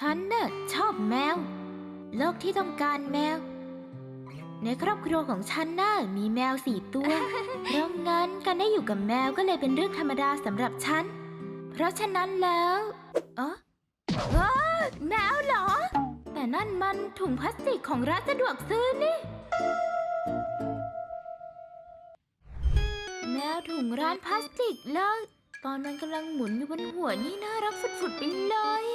ฉันน่ะชอบแมว โลกที่ต้องการแมว ในครอบครัวของฉันน่ะมีแมวสี่ตัว เพราะงั้นการได้อยู่กับแมวก็เลยเป็นเรื่องธรรมดาสำหรับฉัน เพราะฉะนั้นแล้วเอ๋อเอ้อแมวเหรอ แต่นั่นมันถุงพลาสติกของร้านสะดวกซื้อนี่ แมวถุงร้านพลาสติกแล้วตอนมันกำลังหมุนอยู่บนหัวนี่น่ารักฝุดๆไปเลย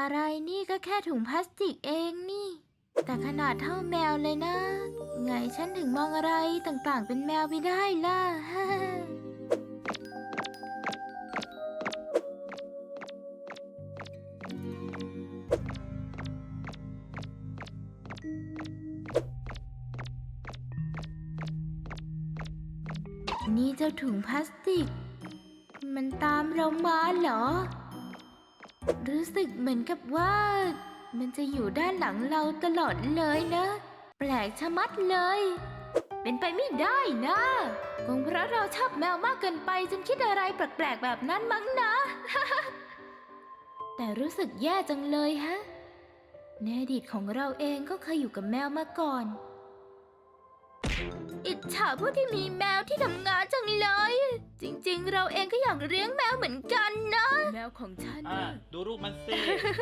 อะไรนี่ก็แค่ถุงพลาสติกเองนี่ แต่ขนาดเท่าแมวเลยนะ ไงฉันถึงมองอะไรต่างๆ เป็นแมวไปได้ล่ะ นี่เจ้าถุงพลาสติก มันตามเรามาเหรอ รู้สึกเหมือนกับว่า มันจะอยู่ด้านหลังเราตลอดเลยนะ แปลกชะมัดเลย เป็นไปไม่ได้นะคงเพราะเราชอบแมวมากเกินไปจนคิดอะไรแปลกๆแบบนั้นมั้งนะ แต่รู้สึกแย่จังเลยฮะในอดีตของเราเองก็เคยอยู่กับแมวมาก่อน อิจฉาผู้ที่มีแมวที่ทำงานจังเลย เราเองก็อยากเลี้ยงแมวเหมือนกันนะ แมวของฉัน อ่าดูรูปมันสิ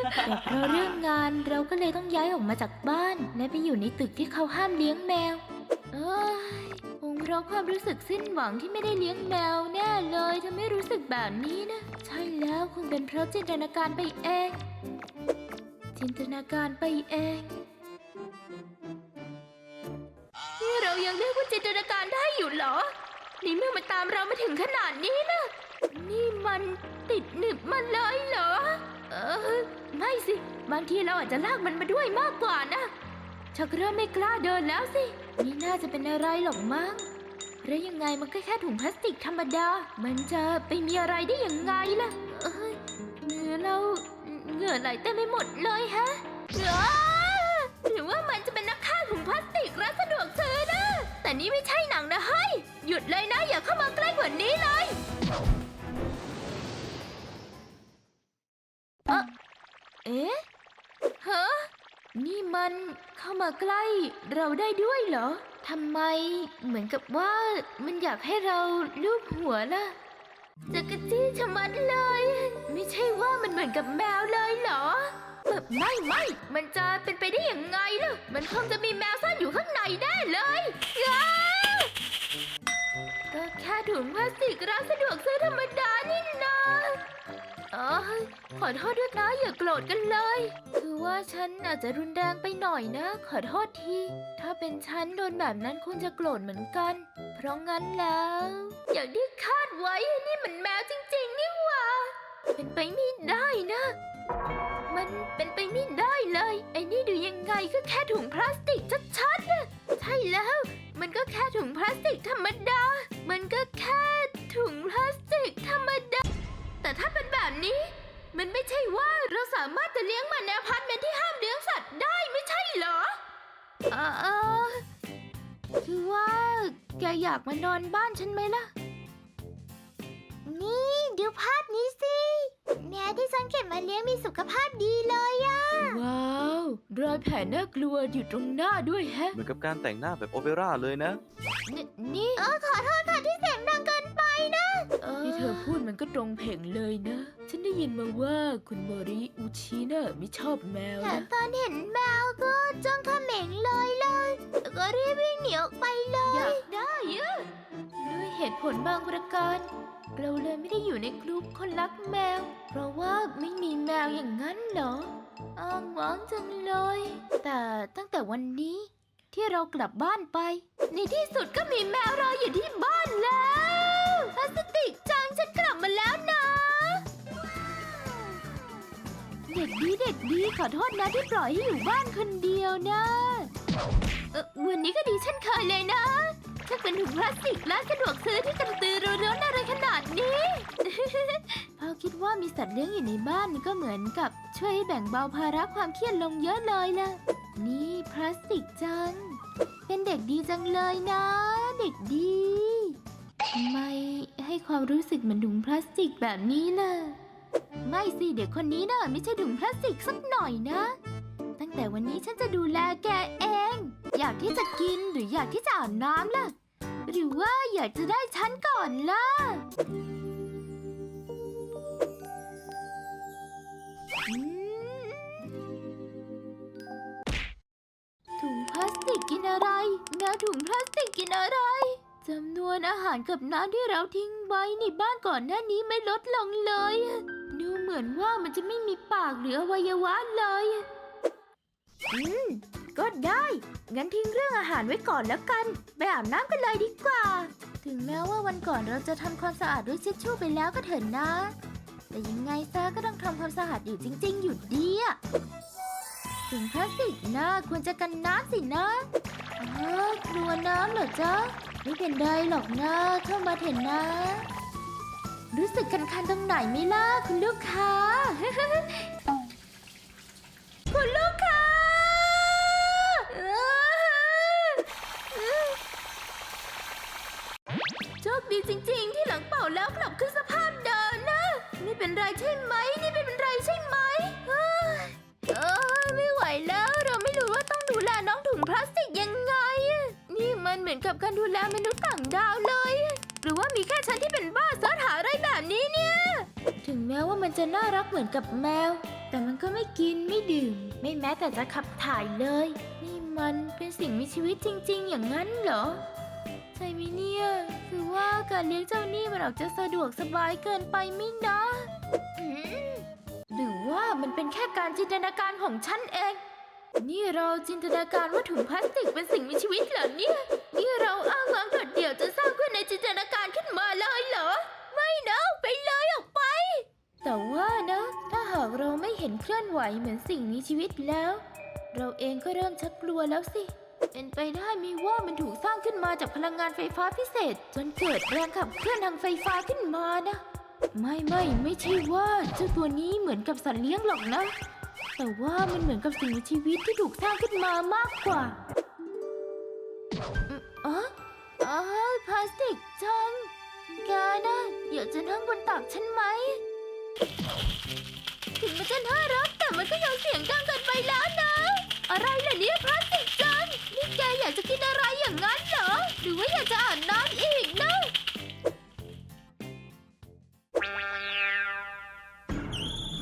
แต่เพราะเรื่องงานเราก็เลยต้องย้ายออกมาจากบ้าน และไปอยู่ในตึกที่เขาห้ามเลี้ยงแมว เอ้ยคงเพราะความรู้สึกสิ้นหวังที่ไม่ได้เลี้ยงแมวแน่เลยทำให้รู้สึกแบบนี้นะ ใช่แล้วคงเป็นเพราะจินตนาการไปเอง จินตนาการไปเองนี่เรายังเรียกว่าจินตนาการได้อยู่เหรอ นี่เมื่อมันตามเรามาถึงขนาดนี้นะ นี่มันติดหนึบมันเลยเหรอ เออ ไม่สิ บางทีเราอาจจะลากมันมาด้วยมากกว่านะ ชักเริ่มไม่กล้าเดินแล้วสินี่น่าจะเป็นอะไรหรอกมั้งแล้วยังไงมันก็แค่ถุงพลาสติกธรรมดา มันจะไปมีอะไรได้ยังไงล่ะ เอ้ยเหงื่อเราเหงื่อไหลเต็มไปหมดเลยฮะอ้า มันเข้ามาใกล้เราได้ด้วยเหรอทำไมเหมือนกับว่ามันอยากให้เราลูบหัวล่ะจะกระจี้ชะมัดเลย ไม่ใช่ว่ามันเหมือนกับแมวเลยเหรอแบบไม่ไม่มันจะเป็นไปได้อยังไงล่ะ มันคงจะมีแมวซ่อนอยู่ข้างในแน่เลยก็แค่ถุงพลาสติกร้านสะดวกซื้อธรรมดานี่นา ออขอโทษด้วยนะอย่าโกรธกันเลย คือว่าฉันอาจจะรุนแรงไปหน่อยนะ ขอโทษที ถ้าเป็นฉันโดนแบบนั้นคงจะโกรธเหมือนกัน เพราะงั้นแล้ว อย่างที่คาดไว้นี่มันแมวจริง ๆ นี่หว่า เป็นไปไม่ได้นะ มันเป็นไปไม่ได้เลย ไอ้นี่ดูยังไงก็แค่ถุงพลาสติกชัดๆนะใช่แล้ว มันก็แค่ถุงพลาสติกธรรมดา มันก็แค่ถุงพลาสติกธรรมดา แต่ถ้าเป็นแบบนี้ มันไม่ใช่ว่าเราสามารถจะเลี้ยงมันในอพาร์ตเมนต์ที่ห้ามเลี้ยงสัตว์ได้ไม่ใช่เหรอ เออเออคือว่า แกอยากมานอนบ้านฉันไหมล่ะ นี่ดูภาพนี้สิแมวที่ฉันเก็บมาเลี้ยงมีสุขภาพดีเลยอะว้าวรอยแผลน่ากลัวอยู่ตรงหน้าด้วยแฮะ เหมือนกับการแต่งหน้าแบบโอเปร่าเลยนะนนี่ เออขอโทษค่ะที่เสียงดังเกินไป นะที่เธอพูดมันก็ตรงเพงเลยนะ ฉันได้ยินมาว่าคุณโมริอุชิน่ะไม่ชอบแมวแต่นะตอนเห็นแมวก็จ้องเขม็งเลยเลยแล้วก็รีบวิ่งหนีออกไปเลอยยากได้อะด้วยเหตุผลบางประการ เราเลยไม่ได้อยู่ในกลุ่มคนรักแมว เพราะว่าไม่มีแมวอย่างนั้นเหรออ้างว้างจังเลย แต่ตั้งแต่วันนี้ ที่เรากลับบ้านไป ในที่สุดก็มีแมว ขอโทษนะที่ปล่อยให้อยู่บ้านคนเดียวนะเออวันนี้ก็ดีเช่นเคยเลยนะถ้าเป็นถุงพลาสติกร้านสะดวกซื้อที่กระตือรือร้นอะไรขนาดนี้ พอคิดว่ามีสัตว์เลี้ยงอยู่ในบ้านก็เหมือนกับช่วยให้แบ่งเบาภาระความเครียดลงเยอะเลยล่ะ นี่พลาสติกจัง เป็นเด็กดีจังเลยนะ เด็กดีทำไมให้ให้ความรู้สึกเหมือนถุงพลาสติกแบบนี้ล่ะ ไม่สิเด็กคนนี้น่ะไม่ใช่ถุงพลาสติกสักหน่อยนะ ตั้งแต่วันนี้ฉันจะดูแลแกเอง อยากที่จะกินหรืออยากที่จะอาบน้ำล่ะ หรือว่าอยากจะได้ฉันก่อนล่ะ ถุงพลาสติกกินอะไรแมวถุงพลาสติกกินอะไรจำนวนอาหารกับน้ำที่เราทิ้งไว้ในบ้านก่อนหน้านี้ไม่ลดลงเลย เหมือนว่ามันจะไม่มีปากหรืออวัยวะเลย อืม ก็ได้ งั้นทิ้งเรื่องอาหารไว้ก่อนแล้วกัน ไปอาบน้ำกันเลยดีกว่า ถึงแม้ว่าวันก่อนเราจะทำความสะอาดด้วยเช็ดชู่ไปแล้วก็เถอะนะ แต่ยังไงซะก็ต้องทำความสะอาดอยู่จริง ๆ อยู่ดีอะถุงพลาสติกนะควรจะกันน้ำสินะอ๋อกลัวน้ำเหรอจ๊ะ ไม่เป็นไรหรอกนะเข้ามาเถอะนะ รู้สึกคันๆตรงไหนไหมล่ะคุณลูกค้า คุณลูกค้า โชคดีจริงๆ ที่หลังเป่าแล้วกลับขึ้นสภาพเดิมนะ นี่เป็นไรใช่ไหม นี่ไม่เป็นไรใช่ไหมเอ้ยเออไม่ไหวแล้ว เราไม่รู้ว่าต้องดูแลน้องถุงพลาสติกยังไง นี่มันเหมือนกับการดูแลมนุษย์ต่างดาวเลย หรือว่ามีแค่ฉันที่เป็น ถึงแม้ว่ามันจะน่ารักเหมือนกับแมว แต่มันก็ไม่กินไม่ดื่ม ไม่แม้แต่จะขับถ่ายเลย นี่มันเป็นสิ่งมีชีวิตจริง ๆ อย่างนั้นเหรอใช่ไหมเนี่ยคือว่าการเลี้ยงเจ้านี่มันออกจะสะดวกสบายเกินไปไม่นะหรือว่ามันเป็นแค่การจินตนาการของฉันเอง นี่เราจินตนาการว่าถุงพลาสติกเป็นสิ่งมีชีวิตเหรอเนี่ย นี่เราอ้างว้างโดดเดี่ยวจะสร้างขึ้นในจินตนาการขึ้นมาเลยเหรอ ไม่นะไปเลยออกไป แต่ว่านะ ถ้าหากเราไม่เห็นเคลื่อนไหวเหมือนสิ่งมีชีวิตแล้ว เราเองก็เริ่มชักกลัวแล้วสิ เป็นไปได้ไหมว่ามันถูกสร้างขึ้นมาจากพลังงานไฟฟ้าพิเศษ จนเกิดแรงขับเคลื่อนทางไฟฟ้าขึ้นมานะ ไม่ไม่ไม่ใช่ว่าเจ้าตัวนี้เหมือนกับสัตว์เลี้ยงหรอกนะ แต่ว่ามันเหมือนกับสิ่งมีชีวิตที่ถูกสร้างขึ้นมามากกว่าอ๋ออ๋อพลาสติกจังแกนะอยากจะนั่งบนตักฉันไหม ถึงมันจะน่ารักแต่มันก็ยังเสียงดังเกินไปแล้วนะ อะไรล่ะเนี่ยพลาสติกจังนี่แกอยากจะกินอะไรอย่างนั้นเหรอ หรือว่าอยากจะอาบน้ำอีกนะ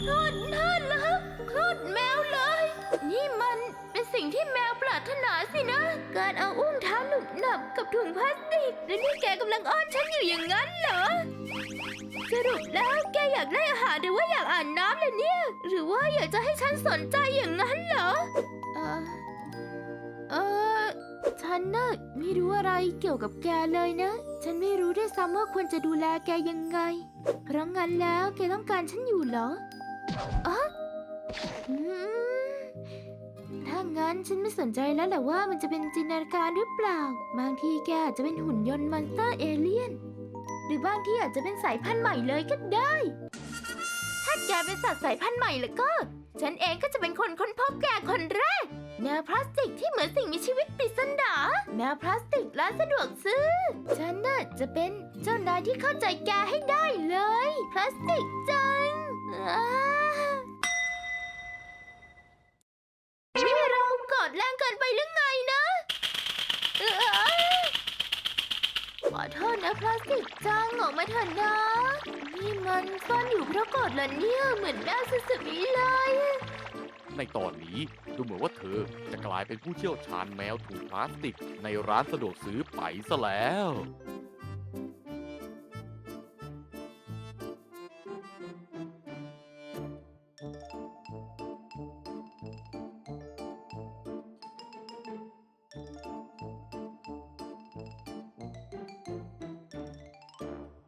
คลอดน่ารักคลอดแมวเลย นี่มันเป็นสิ่งที่แมวปรารถนาสินะ การเอาอุ้งเท้าหนุบหนับกับถุงพลาสติกและนี่แกกำลังอ้อนฉันอยู่อย่างนั้นเหรอ สรุปแล้วแกอยากได้อาหารหรือว่าอยากอ่านน้ำเลยเนี่ย หรือว่าอยากจะให้ฉันสนใจอย่างนั้นเหรอ เออเออฉันน่ะไม่รู้อะไรเกี่ยวกับแกเลยนะ ฉันไม่รู้ด้วยซ้ำว่าควรจะดูแลแกยังไง เพราะงั้นแล้วแกต้องการฉันอยู่เหรออ๋ออืมถ้างั้นฉันไม่สนใจแล้วแหละว่ามันจะเป็นจินตนาการหรือเปล่า บางทีแกอาจจะเป็นหุ่นยนต์มอนสเตอร์เอเลี่ยน หรือบางที่อาจจะเป็นสายพันธุ์ใหม่เลยก็ได้ ถ้าแกเป็นสัตว์สายพันธุ์ใหม่แล้วก็ ฉันเองก็จะเป็นคนค้นพบแกคนแรกแนวพลาสติกที่เหมือนสิ่งมีชีวิตปริศนาแนวพลาสติกร้านสะดวกซื้อ ฉันน่ะจะเป็นเจ้านายที่เข้าใจแกให้ได้เลย พลาสติกจังอ้านี่เรากอดแรงเกินไปหรือไงนะเอ้ย ข อโทษนะพลาสติกจังออกมาเถอะนะ นี่มันซ่อนอยู่เพราะกดเหรอเนี่ยเหมือนแม่สุดๆนี้เลยในตอนนี้ดูเหมือนว่าเธอจะกลายเป็นผู้เชี่ยวชาญแมวถุงพลาสติกในร้านสะดวกซื้อไปซะแล้ว